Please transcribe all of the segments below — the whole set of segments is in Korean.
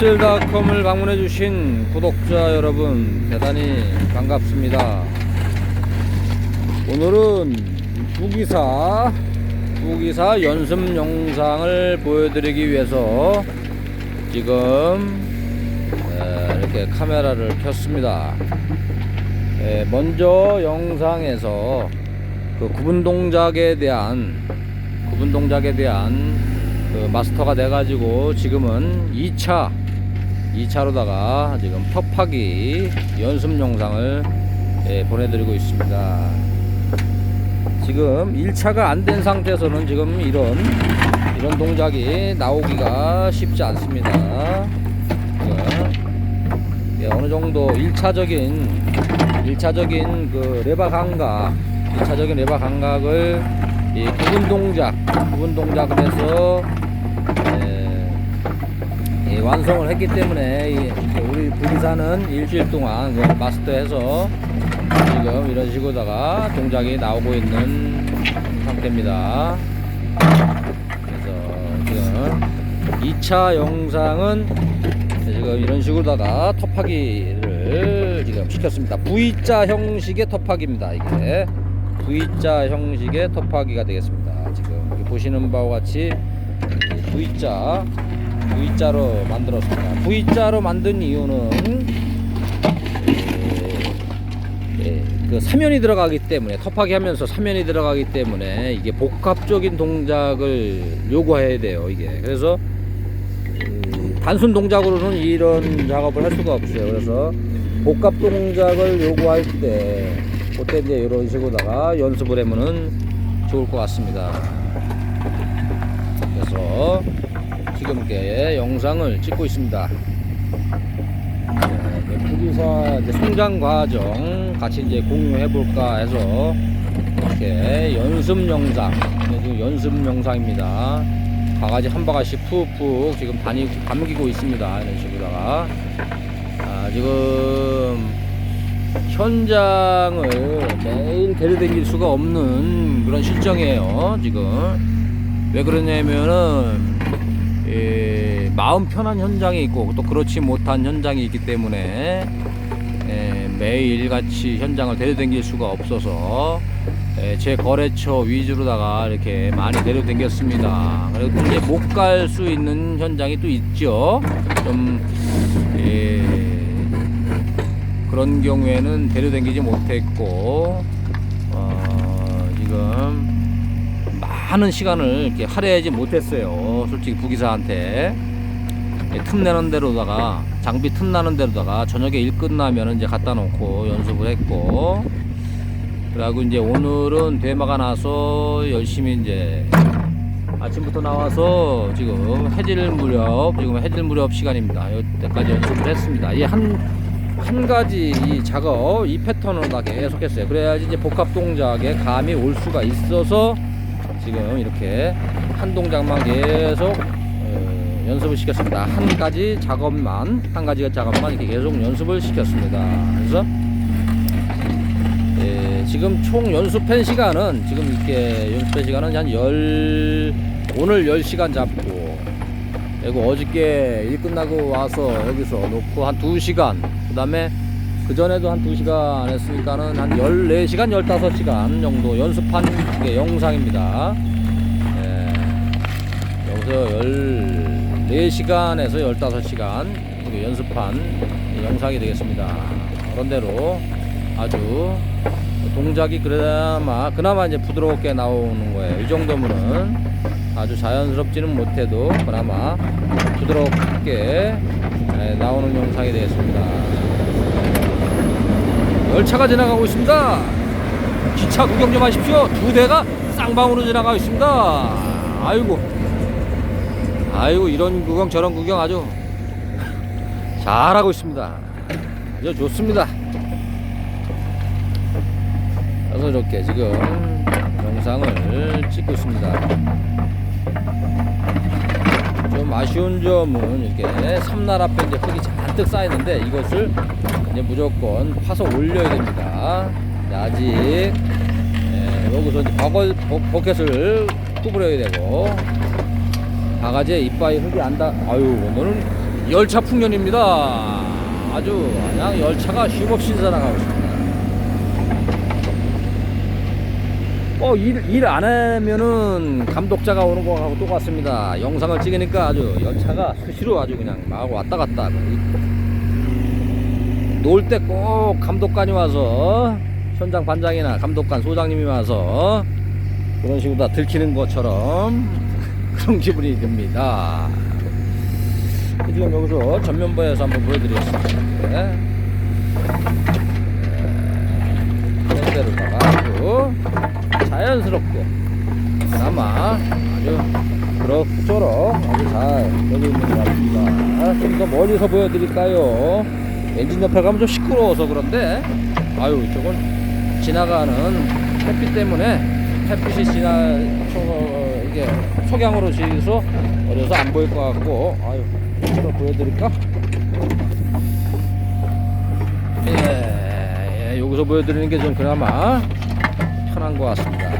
맵질닷컴을 방문해 주신 구독자 여러분 대단히 반갑습니다. 오늘은 부기사 부기사 연습 영상을 보여드리기 위해서 지금 에, 이렇게 카메라를 켰습니다. 에, 먼저 영상에서 그 구분 동작에 대한 구분 동작에 대한 그 마스터가 돼가지고 지금은 2차 2차로다가 지금 톱하기 연습 영상을 예, 보내드리고 있습니다. 지금 1차가 안 된 상태에서는 지금 이런 이런 동작이 나오기가 쉽지 않습니다. 예, 어느 정도 1차적인 1차적인 그 레바 감각 1차적인 레바 감각을 이 구분 동작 구분 동작을 해서 완성을 했기 때문에 이 우리 부기사는 일주일 동안 그 마스터해서 지금 이런 식으로다가 동작이 나오고 있는 상태입니다. 그래서 지금 2차 영상은 지금 이런 식으로다가 톱하기를 지금 시켰습니다. V자 형식의 톱하기입니다. 이게 V자 형식의 톱하기가 되겠습니다. 지금 보시는 바와 같이 이 V자 V자로 만들었습니다. V자로 만든 이유는 예, 예, 그 사면이 들어가기 때문에 톱하기 하면서 사면이 들어가기 때문에 이게 복합적인 동작을 요구해야 돼요. 이게 그래서 음, 단순 동작으로는 이런 작업을 할 수가 없어요. 그래서 복합 동작을 요구할 때 그때 이제 이런 식으로다가 연습을 하면은 좋을 것 같습니다. 그래서 지금 이렇게 영상을 찍고 있습니다. 네, 부기사 이제 성장 과정 같이 이제 공유해 볼까 해서 이렇게 연습 영상 네, 지금 연습 영상입니다. 바가지 한 바가지 푹푹 지금 다니 담기고 있습니다. 이런 식으로다가 아, 지금 현장을 매일 데려다닐 수가 없는 그런 실정이에요. 지금 왜 그러냐면은 예, 마음 편한 현장이 있고 또 그렇지 못한 현장이 있기 때문에 예, 매일 같이 현장을 데려다닐 수가 없어서 예, 제 거래처 위주로다가 이렇게 많이 데려다녔습니다. 그리고 이제 못 갈 수 있는 현장이 또 있죠. 좀 예, 그런 경우에는 데려다니지 못했고 어, 지금 많은 시간을 이렇게 할애하지 못했어요. 솔직히 부기사한테 예, 틈내는 대로다가 장비 틈 나는 대로다가 저녁에 일 끝나면 이제 갖다 놓고 연습을 했고 그리고 이제 오늘은 대마가 나서 열심히 이제 아침부터 나와서 지금 해질 무렵 지금 해질 무렵 시간입니다. 이때까지 연습을 했습니다. 이 한 한 가지 이 작업 이 패턴으로 다 계속했어요. 그래야지 이제 복합 동작에 감이 올 수가 있어서 지금 이렇게 한 동작만 계속 어, 연습을 시켰습니다. 한 가지 작업만 한 가지 작업만 이렇게 계속 연습을 시켰습니다. 그래서 예, 지금 총 연습한 시간은 지금 이렇게 연습한 시간은 한 열 오늘 10시간 잡고 그리고 어저께 일 끝나고 와서 여기서 놓고 한 2시간 그 다음에 그 전에도 한 2시간 했으니까는 한 14시간 15시간 정도 연습한 게 영상입니다. 예, 여기서 14시간에서 15시간 연습한 영상이 되겠습니다. 그런대로 아주 동작이 그나마 그나마 이제 부드럽게 나오는 거예요. 이 정도면은 아주 자연스럽지는 못해도 그나마 부드럽게 예, 나오는 영상이 되겠습니다. 열차가 지나가고 있습니다. 기차 구경 좀 하십시오. 두 대가 쌍방으로 지나가고 있습니다. 아이고, 아이고 이런 구경 저런 구경 아주 잘하고 있습니다. 아주 좋습니다. 그래서 이렇게 지금 영상을 찍고 있습니다. 좀 아쉬운 점은 이렇게 삼날 앞에 이제 흙이 잔뜩 쌓였는데 이것을 이제 무조건 파서 올려야 됩니다. 네, 아직 예, 여기서 이제 버거, 버, 버켓을 구부려야 되고 바가지에 이빨이 흙이 안 닿. 아유 오늘은 열차 풍년입니다. 아주 그냥 열차가 쉼없이 살아가고 있습니다. 어, 일, 일안 하면은 감독자가 오는 거하고 똑같습니다. 영상을 찍으니까 아주 열차가 수시로 아주 그냥 막 왔다 갔다. 놀 때 꼭 감독관이 와서 현장 반장이나 감독관 소장님이 와서 그런 식으로 다 들키는 것처럼 그런 기분이 듭니다. 지금 여기서 전면부에서 한번 보여드리겠습니다. 네. 밴드로다가 아주 자연스럽게 그나마 아주 그럭저럭 아주 잘 되고 있는 것 같습니다. 좀 더 멀리서 보여드릴까요? 엔진 옆에 가면 좀 시끄러워서 그런데 아유 이쪽은 지나가는 햇빛 때문에 햇빛이 지나 저, 이게 석양으로 지서 어려서 안 보일 것 같고 아유 좀 보여드릴까? 예, 예, 여기서 보여드리는 게 좀 그나마 편한 것 같습니다.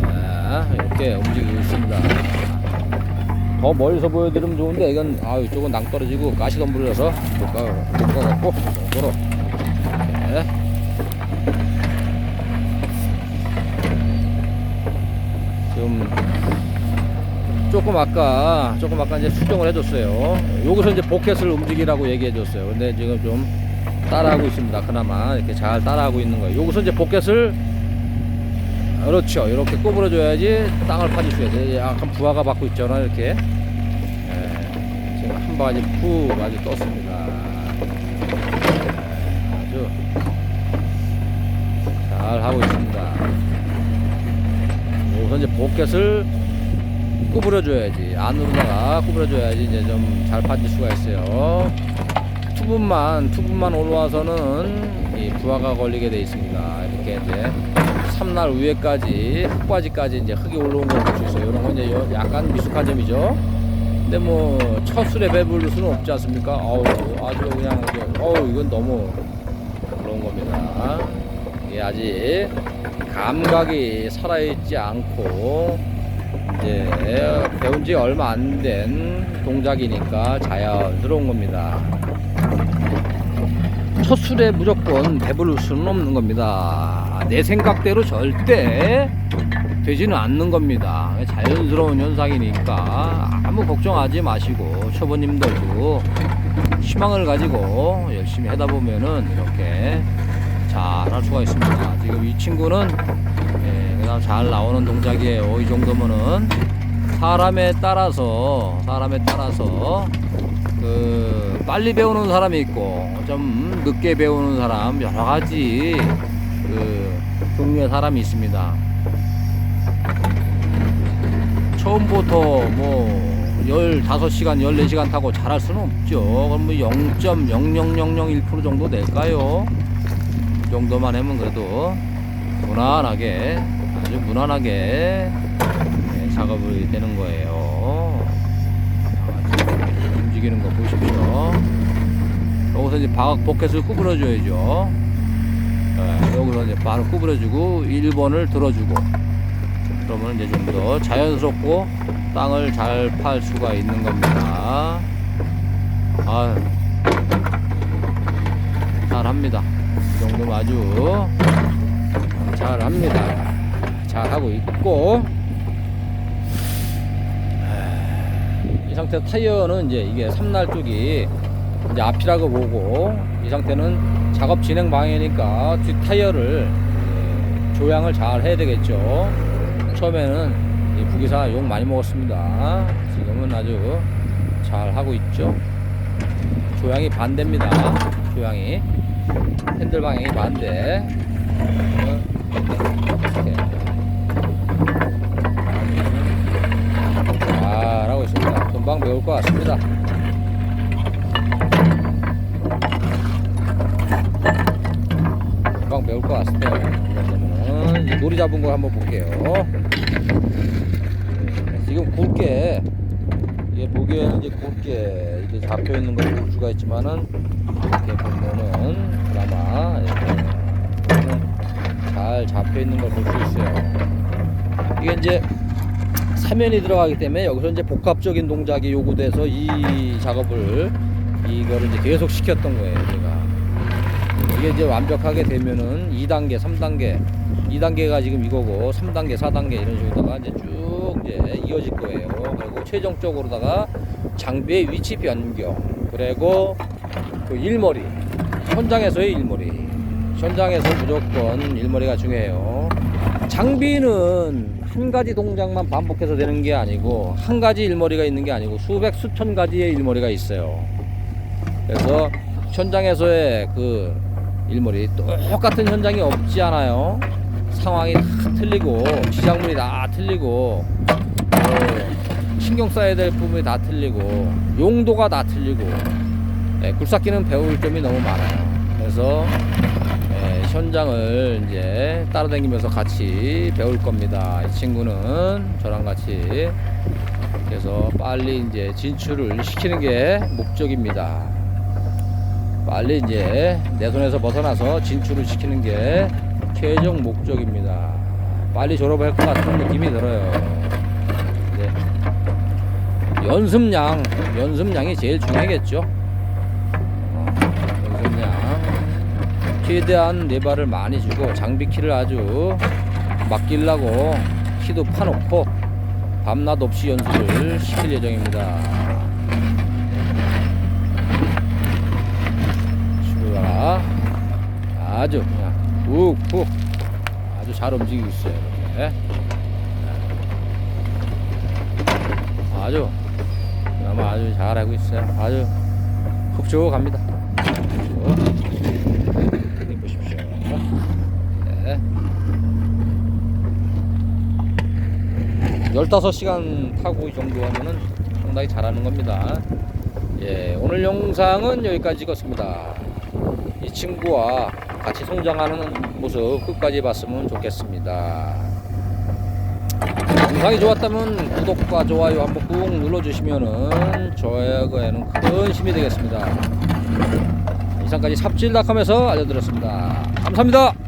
자, 이렇게 움직이고 있습니다. 더 멀리서 보여드리면 좋은데 이건 아 이쪽은 낭 떨어지고 가시 덤불이라서 못 가, 못 가갖고 도로 네. 지금 조금 아까 조금 아까 이제 수정을 해줬어요. 여기서 이제 포켓을 움직이라고 얘기해줬어요. 근데 지금 좀 따라하고 있습니다. 그나마 이렇게 잘 따라하고 있는 거예요. 여기서 이제 포켓을 그렇죠. 이렇게 구부러 줘야지 땅을 파질 수가 돼. 약간 부하가 받고 있잖아 이렇게. 예, 지금 한 바가지 푹 아주 떴습니다. 예, 아주 잘 하고 있습니다. 여기서 이제 포켓을 구부려 줘야지 안으로다가 구부려 줘야지 이제 좀 잘 빠질 수가 있어요 투분만 투분만 올라와서는 이 부하가 걸리게 돼 있습니다. 이렇게 이제 삼날 위에까지 흙바지까지 이제 흙이 올라온 걸 볼 수 있어요. 이런 건 이제 요- 약간 미숙한 점이죠. 근데 뭐 첫 술에 배부를 수는 없지 않습니까? 어우 아주 그냥 어우 이건 너무 그런 겁니다. 이게 아직 감각이 살아있지 않고 이제 배운 지 얼마 안 된 동작이니까 자연스러운 겁니다. 첫 술에 무조건 배부를 수는 없는 겁니다. 내 생각대로 절대 되지는 않는 겁니다. 자연스러운 현상이니까 아무 걱정하지 마시고 초보님들도 희망을 가지고 열심히 하다 보면은 이렇게 잘할 수가 있습니다. 지금 이 친구는 예, 그냥 잘 나오는 동작이에요. 이 정도면은 사람에 따라서 사람에 따라서 그 빨리 배우는 사람이 있고 좀 늦게 배우는 사람 여러 가지 그 종류의 사람이 있습니다. 처음부터 뭐 15시간, 14시간 타고 잘할 수는 없죠. 그럼 뭐 0.00001% 정도 될까요? 이 정도만 하면 그래도 무난하게 아주 무난하게 네, 작업이 되는 거예요. 움직이는 거 보십시오. 여기서 이제 박 포켓을 구부러줘야죠. 네, 여기서 이제 바로 구부러주고 1번을 들어주고 그러면 이제 좀 더 자연스럽고 땅을 잘 팔 수가 있는 겁니다. 아, 잘합니다. 이 정도면 아주 잘합니다. 잘하고 있고 이 상태 타이어는 이제 이게 삼날 쪽이 이제 앞이라고 보고 이 상태는 작업 진행 방해니까 뒷 타이어를 예, 조향을 잘 해야 되겠죠. 처음에는 이 부기사 욕 많이 먹었습니다. 지금은 아주 잘 하고 있죠. 조향이 반대입니다. 조향이 핸들 방향이 반대. 이렇게. 잘하고 있습니다. 금방 배울 것 같습니다. 금방 배울 것 같습니다. 그러면은 놀이 잡은 거 한번 볼게요. 네, 지금 굵게 이게 보기에는 이제 굵게 이게 잡혀 있는 걸 볼 수가 있지만은 이렇게 보면은 그나마 잘 잡혀 있는 걸 볼 수 있어요. 이게 이제 사면이 들어가기 때문에 여기서 이제 복합적인 동작이 요구돼서 이 작업을 이거를 이제 계속 시켰던 거예요 제가. 이게 이제 완벽하게 되면은 2단계 3단계 2단계가 지금 이거고 3단계 4단계 이런 식으로다가 이제 쭉 이제 이어질 거예요. 그리고 최종적으로다가 장비의 위치 변경 그리고 그 일머리 현장에서의 일머리 현장에서 무조건 일머리가 중요해요 장비는 한 가지 동작만 반복해서 되는 게 아니고 한 가지 일머리가 있는 게 아니고 수백 수천 가지의 일머리가 있어요. 그래서 현장에서의 그 일머리 똑같은 현장이 없지 않아요. 상황이 다 틀리고 지작물이 다 틀리고 어, 신경 써야 될 부분이 다 틀리고 용도가 다 틀리고 예, 굴삭기는 배울 점이 너무 많아요. 그래서 예, 현장을 이제 따라다니면서 같이 배울 겁니다. 이 친구는 저랑 같이 그래서 빨리 이제 진출을 시키는 게 목적입니다. 빨리 이제 내 손에서 벗어나서 진출을 시키는 게 최종 목적입니다. 빨리 졸업할 것 같은 느낌이 들어요. 이제 연습량, 연습량이 제일 중요하겠죠. 어, 연습량. 최대한 레바를 많이 주고 장비 키를 아주 맡기려고 키도 파놓고 밤낮 없이 연습을 시킬 예정입니다. 출발 아주 그냥 푹푹 아주 잘 움직이고 있어요. 이렇게. 아주 아마 아주 잘하고 있어요. 아주 흡족합니다. 흡족. 보십시오. 네. 15시간 타고 이 정도 하면은 상당히 잘하는 겁니다. 예, 오늘 영상은 여기까지 찍었습니다. 이 친구와 같이 성장하는 모습 끝까지 봤으면 좋겠습니다. 영상이 좋았다면 구독과 좋아요 한번 꾹 눌러주시면은 저에게는 큰 힘이 되겠습니다. 이상까지 삽질닷컴에서 알려드렸습니다. 감사합니다.